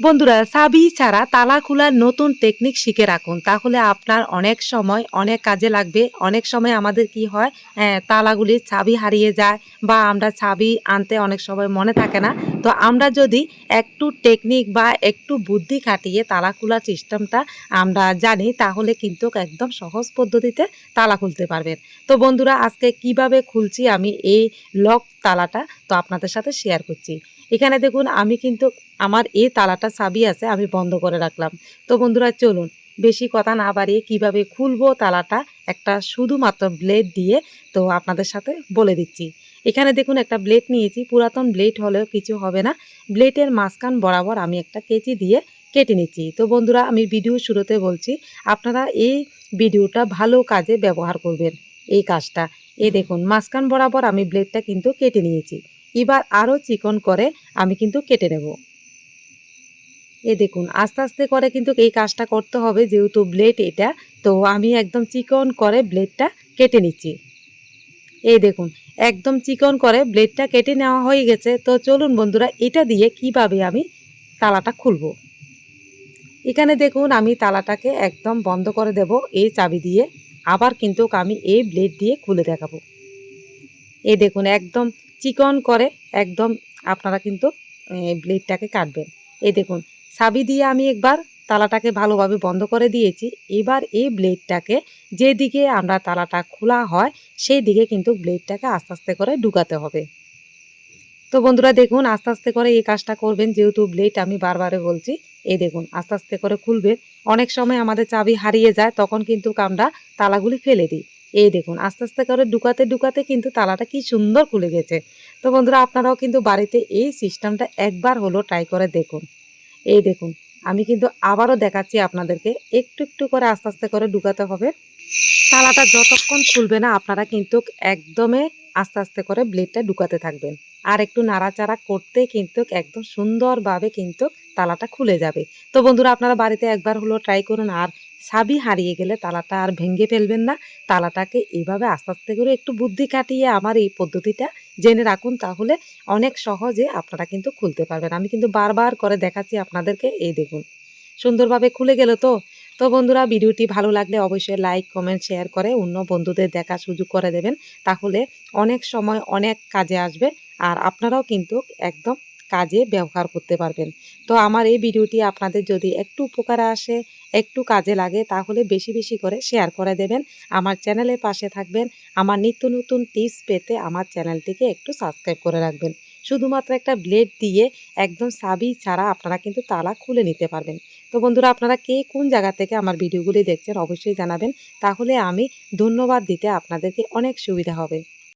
বন্ধুরা চাবি ছাড়া তালা খোলার নতুন টেকনিক শিখে রাখুন। তাহলে আপনার অনেক সময় অনেক কাজে লাগবে। অনেক সময় আমাদের কি হয় হ্যাঁ, তালাগুলির চাবি হারিয়ে যায় বা আমরা চাবি আনতে অনেক সময় মনে থাকে না। তো আমরা যদি একটু টেকনিক বা একটু বুদ্ধি খাটিয়ে তালা খোলার সিস্টেমটা আমরা জানি তাহলে কিন্তু একদম সহজ পদ্ধতিতে তালা খুলতে পারবেন। তো বন্ধুরা আজকে কীভাবে খুলছি আমি এই লক তালাটা তো আপনাদের সাথে শেয়ার করছি। এখানে দেখুন, আমি কিন্তু আমার এই তালাটা চাবি আছে, আমি বন্ধ করে রাখলাম। তো বন্ধুরা, চলুন, বেশি কথা না বাড়িয়ে কীভাবে খুলবো তালাটা, একটা শুধুমাত্র ব্লেড দিয়ে তো আপনাদের সাথে বলে দিচ্ছি। এখানে দেখুন, একটা ব্লেড নিয়েছি, পুরাতন ব্লেড হলেও কিছু হবে না। ব্লেডের মাঝখান বরাবর আমি একটা কেচি দিয়ে কেটে নিচ্ছি। তো বন্ধুরা, আমি ভিডিও শুরুতে বলছি, আপনারা এই ভিডিওটা ভালো কাজে ব্যবহার করবেন, এই কাজটা। এই দেখুন, মাঝখান বরাবর আমি ব্লেডটা কিন্তু কেটে নিয়েছি। এবার আরও চিকন করে আমি কিন্তু কেটে নেব। এ দেখুন, আস্তে আস্তে করে কিন্তু এই কাজটা করতে হবে, যেহেতু ব্লেড এটা, তো আমি একদম চিকন করে ব্লেডটা কেটে নিচ্ছি। এই দেখুন, একদম চিকন করে ব্লেডটা কেটে নেওয়া হয়ে গেছে, তো চলুন বন্ধুরা, এটা দিয়ে কীভাবে আমি তালাটা খুলব? এখানে দেখুন, আমি তালাটাকে একদম বন্ধ করে দেব, এই চাবি দিয়ে। আবার কিন্তু আমি এই ব্লেড দিয়ে খুলে দেখাবো। এই দেখুন, একদম চিকন করে, একদম আপনারা কিন্তু ব্লেডটাকে কাটবেন। এই দেখুন চাবি দিয়ে আমি একবার তালাটাকে ভালোভাবে বন্ধ করে দিয়েছি। এবার এই ব্লেডটাকে যেদিকে আমরা তালাটা খোলা হয় সেই দিকে কিন্তু ব্লেডটাকে আস্তে আস্তে করে ঢুকাতে হবে। তো বন্ধুরা, দেখুন, আস্তে আস্তে করে এই কাজটা করবেন, যেহেতু ব্লেড আমি বারবারে বলছি, এই দেখুন, আস্তে আস্তে করে খুলবে অনেক সময় আমাদের চাবি হারিয়ে যায়, তখন কিন্তু আমরা তালাগুলি ফেলে দিই। এই দেখুন, আস্তে আস্তে করে ঢুকাতে ঢুকাতে কিন্তু তালাটা কি সুন্দর খুলে গেছে। তো বন্ধুরা, আপনারাও কিন্তু বাড়িতে এই সিস্টেমটা একবার হলো ট্রাই করে দেখুন। এই দেখুন, আমি কিন্তু আবারও দেখাচ্ছি আপনাদেরকে, একটু একটু করে আস্তে আস্তে করে ঢুকাতে হবে। তালাটা যতক্ষণ খুলবে না, আপনারা কিন্তু একদমে আস্তে আস্তে করে ব্লেডটা ঢুকাতে থাকবেন। আর একটু নাড়াচাড়া করতে কিন্তু একদম সুন্দরভাবে কিন্তু তালাটা খুলে যাবে। তো বন্ধুরা, আপনারা বাড়িতে একবার হলো ট্রাই করুন, আর চাবি হারিয়ে গেলে তালাটা আর ভেঙে ফেলবেন না। তালাটাকে এইভাবে আস্তে আস্তে করে একটু বুদ্ধি কাটিয়ে আমার এই পদ্ধতিটা জেনে রাখুন তাহলে অনেক সহজে আপনারা কিন্তু খুলতে পারবেন। আমি কিন্তু বারবার করে দেখাচ্ছি আপনাদেরকে, এই দেখুন। সুন্দরভাবে খুলে গেল তো? তো বন্ধুরা, ভিডিওটি ভালো লাগলে অবশ্যই লাইক, কমেন্ট, শেয়ার করে অন্য বন্ধুদের দেখা সুযোগ করে দেবেন। তাহলে অনেক সময় অনেক কাজে আসবে আর আপনারাও কিন্তু একদম কাজে ব্যবহার করতে পারবেন। তো আমার এই ভিডিওটি আপনাদের যদি একটু উপকারে আসে, একটু কাজে লাগে, তাহলে বেশি বেশি করে শেয়ার করে দেবেন। আমার চ্যানেলের পাশে থাকবেন। আমার নিত্য নতুন টিপস পেতে আমার চ্যানেলটিকে একটু সাবস্ক্রাইব করে রাখবেন। শুধুমাত্র একটা ব্লেড দিয়ে একদম সাবি ছাড়া আপনারা কিন্তু তালা খুলে নিতে পারবেন। তো বন্ধুরা, আপনারা কে কোন জায়গা থেকে আমার ভিডিওগুলি দেখছেন অবশ্যই জানাবেন। তাহলে আমি ধন্যবাদ দিতে আপনাদেরকে অনেক সুবিধা হবে।